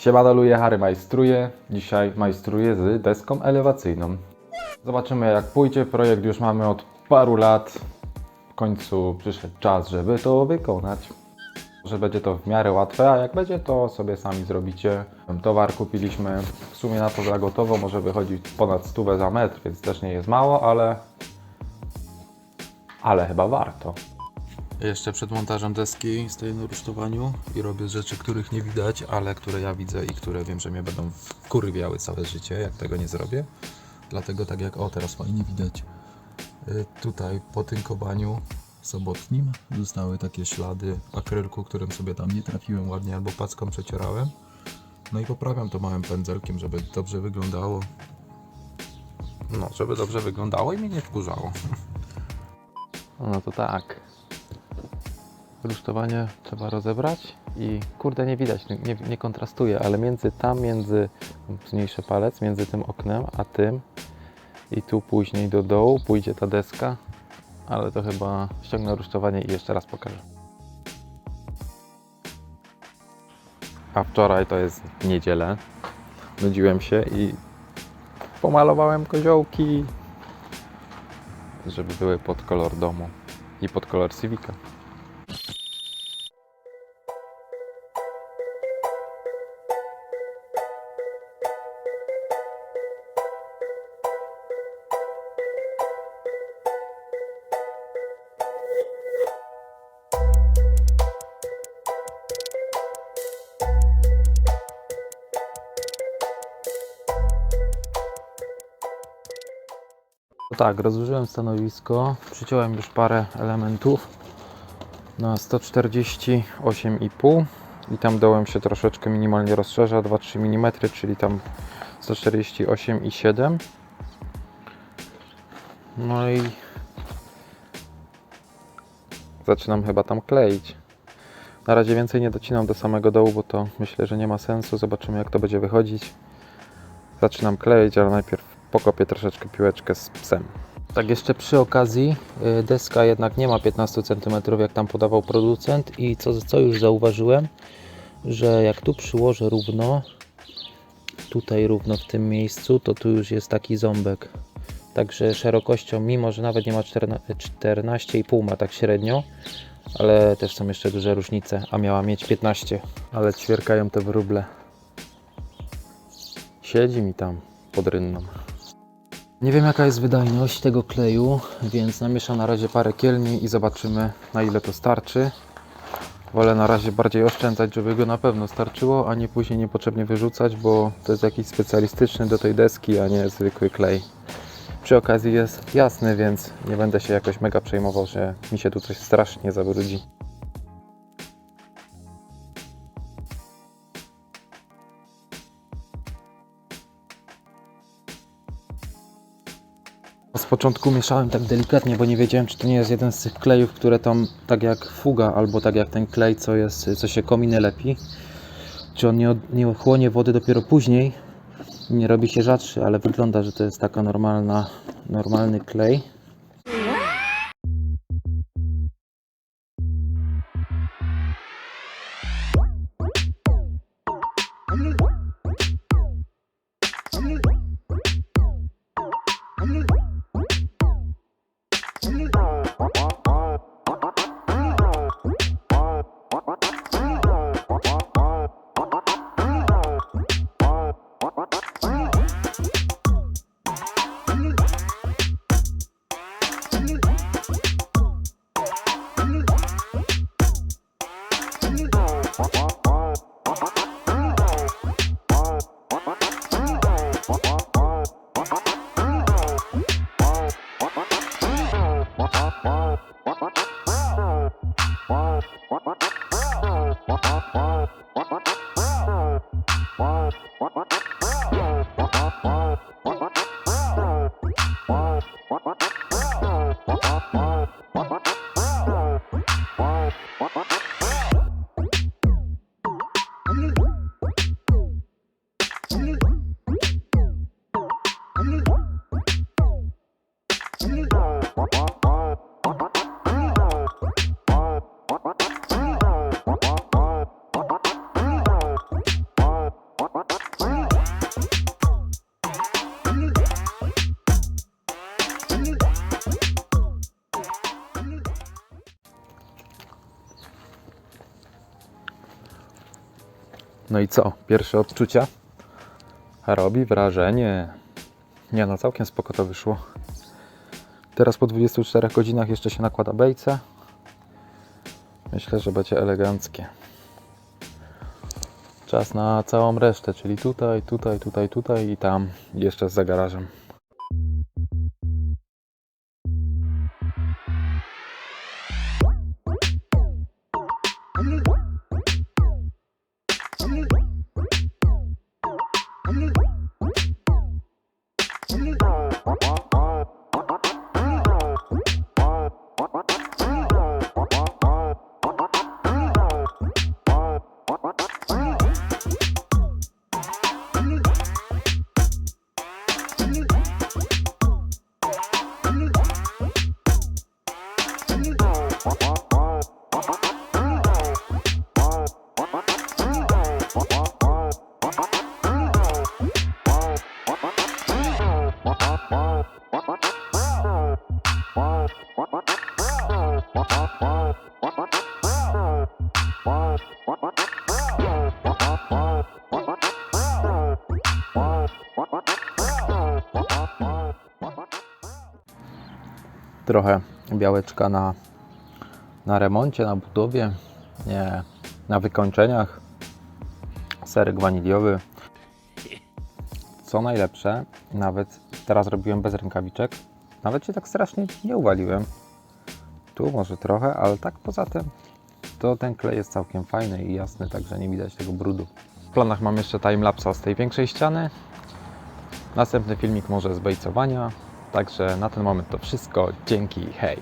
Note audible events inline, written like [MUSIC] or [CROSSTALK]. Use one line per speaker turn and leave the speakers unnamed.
Siemadaluję, Harry majstruje. Dzisiaj majstruję z deską elewacyjną. Zobaczymy jak pójdzie. Projekt już mamy od paru lat. W końcu przyszedł czas, żeby to wykonać. Że będzie to w miarę łatwe, a jak będzie to sobie sami zrobicie. Towar kupiliśmy w sumie na to za gotowo, może wychodzić ponad stówę za metr, więc też nie jest mało, ale ale chyba warto.
Jeszcze przed montażem deski stoję na rusztowaniu i robię rzeczy, których nie widać, ale które ja widzę i które wiem, że mnie będą wkurwiały całe życie, jak tego nie zrobię. Dlatego tak jak, o teraz fajnie widać, y, tutaj po tynkowaniu sobotnim zostały takie ślady akrylku, którym sobie tam nie trafiłem ładnie albo packą przecierałem. No i poprawiam to małym pędzelkiem, żeby dobrze wyglądało. No, żeby dobrze wyglądało i mnie nie wkurzało. [LAUGHS]
No to tak. Rusztowanie trzeba rozebrać i kurde nie widać, nie, nie kontrastuje, ale między tam, między zmniejszę palec, między tym oknem a tym i tu później do dołu pójdzie ta deska, ale to chyba ściągnę rusztowanie i jeszcze raz pokażę. A wczoraj to jest niedzielę. Nudziłem się i pomalowałem koziołki, żeby były pod kolor domu i pod kolor Civica. Tak, rozłożyłem stanowisko, przyciąłem już parę elementów na 148,5 i tam dołem się troszeczkę minimalnie rozszerza, 2-3 mm, czyli tam 148,7 No i zaczynam chyba tam kleić. Na razie więcej nie docinam do samego dołu, bo to myślę, że nie ma sensu. Zobaczymy jak to będzie wychodzić. Zaczynam kleić, ale najpierw pokopię troszeczkę piłeczkę z psem. Tak jeszcze przy okazji, y, deska jednak nie ma 15 cm jak tam podawał producent i co, co już zauważyłem, że jak tu przyłożę równo, tutaj równo w tym miejscu, to tu już jest taki ząbek. Także szerokością, mimo że nawet nie ma 14 14,5 ma tak średnio, ale też są jeszcze duże różnice, a miała mieć 15, ale ćwierkają te wróble. Siedzi mi tam pod rynną. Nie wiem jaka jest wydajność tego kleju, więc namieszam na razie parę kielni i zobaczymy na ile to starczy. Wolę na razie bardziej oszczędzać, żeby go na pewno starczyło, a nie później niepotrzebnie wyrzucać, bo to jest jakiś specjalistyczny do tej deski, a nie zwykły klej. Przy okazji jest jasny, więc nie będę się jakoś mega przejmował, że mi się tu coś strasznie zabrudzi. Początku mieszałem tak delikatnie, bo nie wiedziałem, czy to nie jest jeden z tych klejów, które tam tak jak fuga, albo tak jak ten klej, co, jest, co się kominy lepi. Czy on nie, nie chłonie wody dopiero później, nie robi się rzadszy, ale wygląda, że to jest taka normalna, normalny klej. No i co? Pierwsze odczucia? Robi wrażenie. Nie no, całkiem spoko to wyszło. Teraz po 24 godzinach jeszcze się nakłada bejce. Myślę, że będzie eleganckie. Czas na całą resztę, czyli tutaj, tutaj, tutaj, tutaj i tam. Jeszcze za garażem. Bye. Trochę białeczka na, na remoncie, na budowie, nie, na wykończeniach. Serek waniliowy. Co najlepsze, nawet teraz robiłem bez rękawiczek. Nawet się tak strasznie nie uwaliłem. Tu może trochę, ale tak poza tym to ten klej jest całkiem fajny i jasny, także nie widać tego brudu. W planach mam jeszcze timelapsa z tej większej ściany. Następny filmik może z bejcowania. Także na ten moment to wszystko. Dzięki, hej!